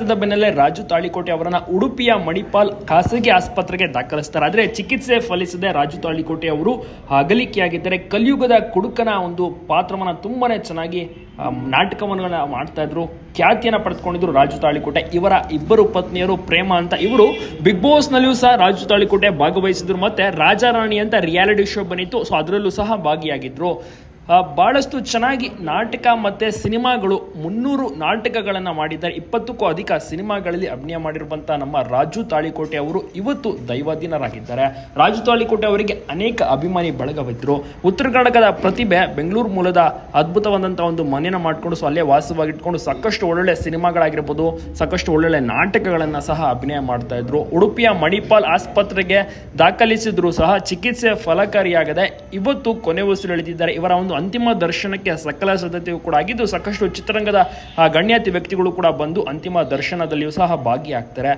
ಬೆನ್ನಲ್ಲೇ ರಾಜು ತಾಳಿಕೋಟೆ ಅವರನ್ನ ಉಡುಪಿಯ ಮಣಿಪಾಲ್ ಖಾಸಗಿ ಆಸ್ಪತ್ರೆಗೆ ದಾಖಲಿಸ್ತಾರೆ. ಆದರೆ ಚಿಕಿತ್ಸೆ ಫಲಿಸದೆ ರಾಜು ತಾಳಿಕೋಟೆ ಅವರು ಅಗಲಿಕೆಯಾಗಿದ್ದಾರೆ ಕಲಿಯುಗದ ಕುಡುಕನ ಒಂದು ಪಾತ್ರವನ್ನ ತುಂಬಾನೇ ಚೆನ್ನಾಗಿ ನಾಟಕವನ್ನ ಮಾಡ್ತಾ ಇದ್ರು, ಖ್ಯಾತಿಯನ್ನು ಪಡೆದುಕೊಂಡಿದ್ರು ರಾಜು ತಾಳಿಕೋಟೆ. ಇವರ ಇಬ್ಬರು ಪತ್ನಿಯರು ಪ್ರೇಮ ಅಂತ ಇವರು ಬಿಗ್ ಬಾಸ್ ನಲ್ಲಿಯೂ ಸಹ ರಾಜು ತಾಳಿಕೋಟೆ ಭಾಗವಹಿಸಿದ್ರು. ಮತ್ತೆ ರಾಜಾರಾಣಿ ಅಂತ ರಿಯಾಲಿಟಿ ಶೋ ಬನ್ನಿತ್ತು ಸೊ, ಅದರಲ್ಲೂ ಸಹ ಭಾಗಿಯಾಗಿದ್ರು. ಆ, ಬಹಳಷ್ಟು ಚೆನ್ನಾಗಿ ನಾಟಕ ಮತ್ತು ಸಿನಿಮಾಗಳು ಮುನ್ನೂರು ನಾಟಕಗಳನ್ನು ಮಾಡಿದ್ದಾರೆ. ಇಪ್ಪತ್ತಕ್ಕೂ ಅಧಿಕ ಸಿನಿಮಾಗಳಲ್ಲಿ ಅಭಿನಯ ಮಾಡಿರುವಂಥ ನಮ್ಮ ರಾಜು ತಾಳಿಕೋಟೆ ಅವರು ಇವತ್ತು ದೈವಾಧೀನರಾಗಿದ್ದಾರೆ. ರಾಜು ತಾಳಿಕೋಟೆ ಅವರಿಗೆ ಅನೇಕ ಅಭಿಮಾನಿ ಬಳಗವಿದ್ದರು ಉತ್ತರ ಕರ್ನಾಟಕದ ಪ್ರತಿಭೆ ಬೆಂಗಳೂರು ಮೂಲದ ಅದ್ಭುತವಾದಂಥ ಒಂದು ಮನೆಯನ್ನು ಮಾಡಿಕೊಂಡು ಸೊ ಅಲ್ಲೇ ವಾಸವಾಗಿಟ್ಕೊಂಡು ಸಾಕಷ್ಟು ಒಳ್ಳೊಳ್ಳೆ ಸಿನಿಮಾಗಳಾಗಿರ್ಬೋದು ಸಾಕಷ್ಟು ಒಳ್ಳೊಳ್ಳೆ ನಾಟಕಗಳನ್ನು ಸಹ ಅಭಿನಯ ಮಾಡ್ತಾ ಇದ್ರು. ಉಡುಪಿಯ ಮಣಿಪಾಲ್ ಆಸ್ಪತ್ರೆಗೆ ದಾಖಲಿಸಿದ್ರು ಸಹ ಚಿಕಿತ್ಸೆ ಫಲಕಾರಿಯಾಗದೆ ಇವತ್ತು ಕೊನೆ ಉಸಿರೆಳೆದಿದ್ದಾರೆ. ಇವರ ಒಂದು ಅಂತಿಮ ದರ್ಶನಕ್ಕೆ ಸಕಲ ಸಿದ್ಧತೆಯೂ ಕೂಡ ಆಗಿದ್ದು ಸಾಕಷ್ಟು ಚಿತ್ರರಂಗದ ಗಣ್ಯಾತಿ ವ್ಯಕ್ತಿಗಳು ಕೂಡ ಬಂದು ಅಂತಿಮ ದರ್ಶನದಲ್ಲಿಯೂ ಸಹ ಭಾಗಿಯಾಗ್ತಾರೆ.